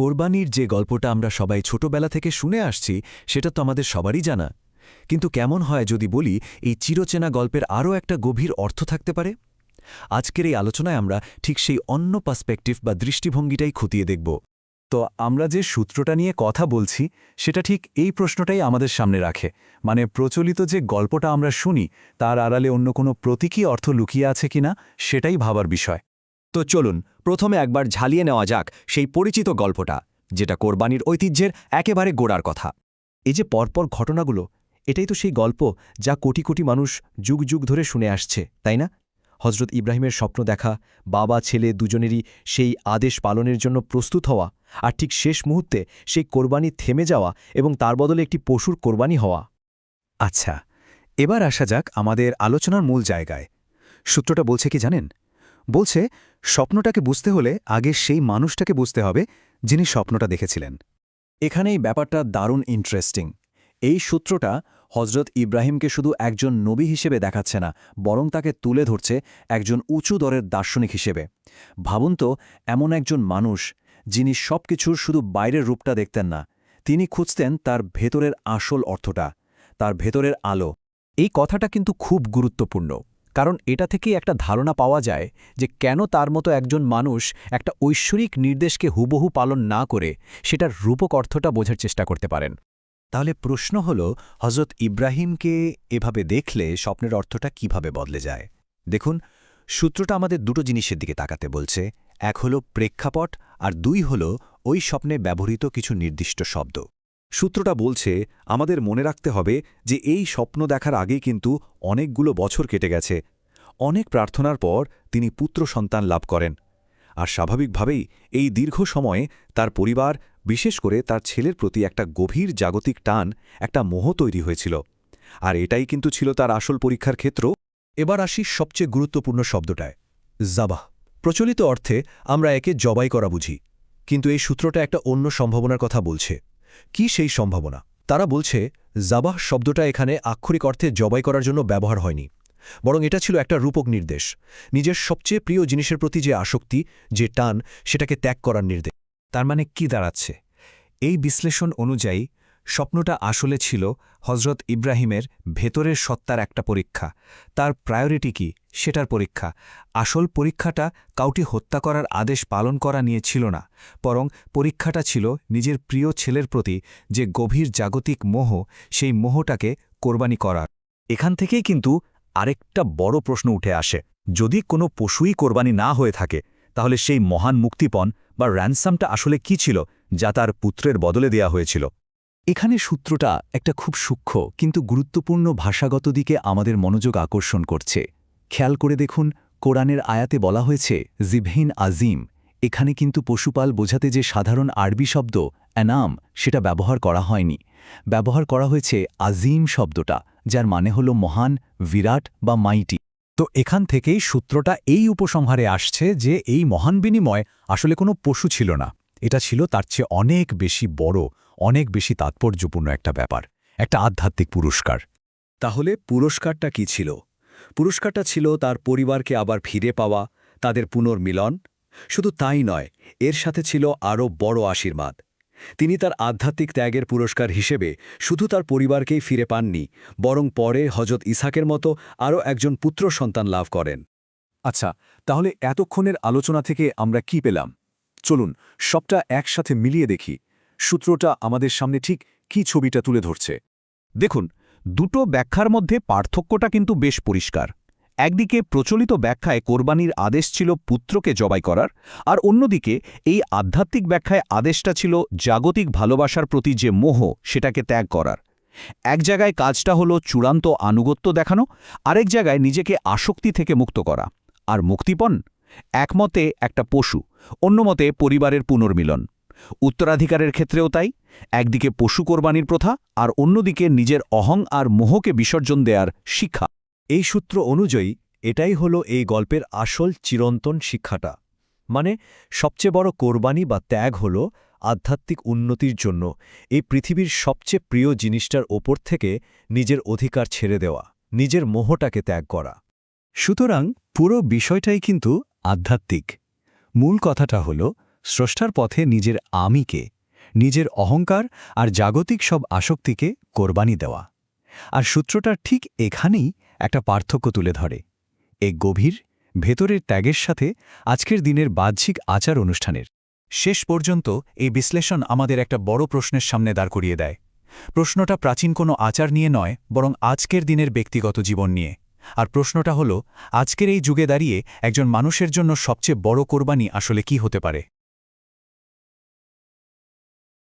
কোরবানির যে গল্পটা আমরা সবাই ছোটবেলা থেকে শুনে আসছি, সেটা তো আমাদের সবারই জানা। কিন্তু কেমন হয় যদি বলি, এই চিরচেনা গল্পের আরও একটা গভীর অর্থ থাকতে পারে? আজকের এই আলোচনায় আমরা ঠিক সেই অন্য পার্সপেক্টিভ বা দৃষ্টিভঙ্গিটাই খতিয়ে দেখব। তো আমরা যে সূত্রটা নিয়ে কথা বলছি, সেটা ঠিক এই প্রশ্নটাই আমাদের সামনে রাখে। মানে প্রচলিত যে গল্পটা আমরা শুনি, তার আড়ালে অন্য কোনো প্রতীকী অর্থ লুকিয়ে আছে কিনা, সেটাই ভাবার বিষয়। তো চলুন, প্রথমে একবার ঝালিয়ে নেওয়া যাক সেই পরিচিত গল্পটা, যেটা কোরবানির ঐতিহ্যের একেবারে গোড়ার কথা। এই যে পরপর ঘটনাগুলো, এটাই তো সেই গল্প যা কোটি কোটি মানুষ যুগ যুগ ধরে শুনে আসছে, তাই না? হজরত ইব্রাহিমের স্বপ্ন দেখা, বাবা, ছেলে দুজনেরই সেই আদেশ পালনের জন্য প্রস্তুত হওয়া, আর ঠিক শেষ মুহূর্তে সেই কোরবানি থেমে যাওয়া এবং তার বদলে একটি পশুর কোরবানি হওয়া। আচ্ছা এবার আসা যাক আমাদের আলোচনার মূল জায়গায়। সূত্রটা বলছে কি জানেন? বলছে, স্বপ্নটাকে বুঝতে হলে আগে সেই মানুষটাকে বুঝতে হবে যিনি স্বপ্নটা দেখেছিলেন। এখানেই ব্যাপারটা দারুণ ইন্টারেস্টিং এই সূত্রটা হজরত ইব্রাহিমকে শুধু একজন নবী হিসেবে দেখাচ্ছে না, বরং তাকে তুলে ধরছে একজন উঁচু দরের দার্শনিক হিসেবে। ভাবুন তো, এমন একজন মানুষ যিনি সব কিছুর শুধু বাইরের রূপটা দেখতেন না, তিনি খুঁজতেন তার ভেতরের আসল অর্থটা, তার ভেতরের আলো। এই কথাটা কিন্তু খুব গুরুত্বপূর্ণ। কারণ এটা থেকেই একটা ধারণা পাওয়া যায় যে কেন তার মতো একজন মানুষ একটা ঐশ্বরিক নির্দেশকে হুবহু পালন না করে সেটার রূপক অর্থটা বোঝার চেষ্টা করতে পারেন। তাহলে প্রশ্ন হল হজরত ইব্রাহিমকে এভাবে দেখলে স্বপ্নের অর্থটা কীভাবে বদলে যায়? দেখুন, সূত্রটা আমাদের দুটো জিনিসের দিকে তাকাতে বলছে, এক হল প্রেক্ষাপট আর দুই হল ওই স্বপ্নে ব্যবহৃত কিছু নির্দিষ্ট শব্দ। সূত্রটা বলছে, আমাদের মনে রাখতে হবে যে এই স্বপ্ন দেখার আগেই কিন্তু অনেকগুলো বছর কেটে গেছে। অনেক প্রার্থনার পর তিনি পুত্র সন্তান লাভ করেন। আর স্বাভাবিকভাবেই এই দীর্ঘ সময়ে তার পরিবার, বিশেষ করে তার ছেলের প্রতি একটা গভীর জাগতিক টান, একটা মোহ তৈরি হয়েছিল। আর এটাই কিন্তু ছিল তার আসল পরীক্ষার ক্ষেত্র। এবার আসি সবচেয়ে গুরুত্বপূর্ণ শব্দটায়। জাবাহ। প্রচলিত অর্থে আমরা একে জবাই করা বুঝি। কিন্তু এই সূত্রটা একটা অন্য সম্ভাবনার কথা বলছে। কি সেই সম্ভাবনা? তারা বলছে জাবাহ শব্দটা এখানে আক্ষরিক অর্থে জবাই করার জন্য ব্যবহার হয়নি, বরং এটা ছিল একটা রূপক নির্দেশ, নিজের সবচেয়ে প্রিয় জিনিসের প্রতি যে আসক্তি, যে টান, সেটাকে ত্যাগ করার নির্দেশ। তার মানে কি দাঁড়াচ্ছে? এই বিশ্লেষণ অনুযায়ী স্বপ্নটা আসলে ছিল হজরত ইব্রাহিমের ভেতরের সত্তার একটা পরীক্ষা। তার প্রায়োরিটি কি? সেটার পরীক্ষা। আসল পরীক্ষাটা কাউটি হত্যা করার আদেশ পালন করা নিয়ে ছিল না। বরং পরীক্ষাটা ছিল নিজের প্রিয় ছেলের প্রতি যে গভীর জাগতিক মোহ, সেই মোহটাকে কোরবানি করার। এখান থেকেই কিন্তু আরেকটা বড় প্রশ্ন উঠে আসে। যদি কোনো পশুই কোরবানি না হয়ে থাকে, তাহলে সেই মহান মুক্তিপণ বা র্যানসামটা আসলে কি ছিল, যা তার পুত্রের বদলে দেয়া হয়েছিল? এখানে সূত্রটা একটা খুব সূক্ষ্ম কিন্তু গুরুত্বপূর্ণ ভাষাগত দিকে আমাদের মনোযোগ আকর্ষণ করছে। খেয়াল করে দেখুন, কোরআনের আয়াতে বলা হয়েছে, জিভহিন আজিম। এখানে কিন্তু পশুপাল বোঝাতে যে সাধারণ আরবি শব্দ, অ্যানাম সেটা ব্যবহার করা হয়নি। ব্যবহার করা হয়েছে আজিম শব্দটা, যার মানে হল মহান, বিরাট বা মাইটি। তো এখান থেকেই সূত্রটা এই উপসংহারে আসছে যে এই মহান বিনিময় আসলে কোনো পশু ছিল না। এটা ছিল তার চেয়ে অনেক বেশি বড়, অনেক বেশি তাৎপর্যপূর্ণ একটা ব্যাপার, একটা আধ্যাত্মিক পুরস্কার। তাহলে পুরস্কারটা কি ছিল? পুরস্কারটা ছিল তার পরিবারকে আবার ফিরে পাওয়া, তাদের পুনর্মিলন। শুধু তাই নয়, এর সাথে ছিল আরও বড় আশীর্বাদ। তিনি তার আধ্যাত্মিক ত্যাগের পুরস্কার হিসেবে শুধু তার পরিবারকেই ফিরে পাননি, বরং পরে হজরত ইসাকের মতো আরও একজন পুত্র সন্তান লাভ করেন। আচ্ছা তাহলে এতক্ষণের আলোচনা থেকে আমরা কি পেলাম? চলুন, সবটা একসাথে মিলিয়ে দেখি। সূত্রটা আমাদের সামনে ঠিক কি ছবিটা তুলে ধরছে? দেখুন, দুটো ব্যাখ্যার মধ্যে পার্থক্যটা কিন্তু বেশ পরিষ্কার। একদিকে প্রচলিত ব্যাখ্যায় কোরবানির আদেশ ছিল পুত্রকে জবাই করার, আর অন্যদিকে এই আধ্যাত্মিক ব্যাখ্যায় আদেশটা ছিল জাগতিক ভালোবাসার প্রতি যে মোহ, সেটাকে ত্যাগ করার। এক জায়গায় কাজটা হলো চূড়ান্ত আনুগত্য দেখানো, আরেক জায়গায় নিজেকে আসক্তি থেকে মুক্ত করা। আর মুক্তিপণ? একমতে একটা পশু। অন্যমতে পরিবারের পুনর্মিলন। উত্তরাধিকারের ক্ষেত্রেও তাই, একদিকে পশু কোরবানির প্রথা আর অন্যদিকে নিজের অহং আর মোহকে বিসর্জন দেয়ার শিক্ষা। এই সূত্র অনুযায়ী এটাই হলো এই গল্পের আসল চিরন্তন শিক্ষাটা। মানে সবচেয়ে বড় কোরবানি বা ত্যাগ হল আধ্যাত্মিক উন্নতির জন্য এই পৃথিবীর সবচেয়ে প্রিয় জিনিসটার ওপর থেকে নিজের অধিকার ছেড়ে দেওয়া, নিজের মোহটাকে ত্যাগ করা। সুতরাং পুরো বিষয়টাই কিন্তু আধ্যাত্মিক। মূল কথাটা হল, স্রষ্টার পথে নিজের আমিকে, নিজের অহংকার আর জাগতিক সব আসক্তিকে কোরবানি দেওয়া। আর সূত্রটা ঠিক এখানেই একটা পার্থক্য তুলে ধরে। এ গভীর, ভেতরের ত্যাগের সাথে আজকের দিনের বাহ্যিক আচার অনুষ্ঠানের। শেষ পর্যন্ত এই বিশ্লেষণ আমাদের একটা বড় প্রশ্নের সামনে দাঁড় করিয়ে দেয়। প্রশ্নটা প্রাচীন কোনো আচার নিয়ে নয়, বরং আজকের দিনের ব্যক্তিগত জীবন নিয়ে। আর প্রশ্নটা হল, আজকের এই যুগে দাঁড়িয়ে একজন মানুষের জন্য সবচেয়ে বড় কোরবানি আসলে কি হতে পারে?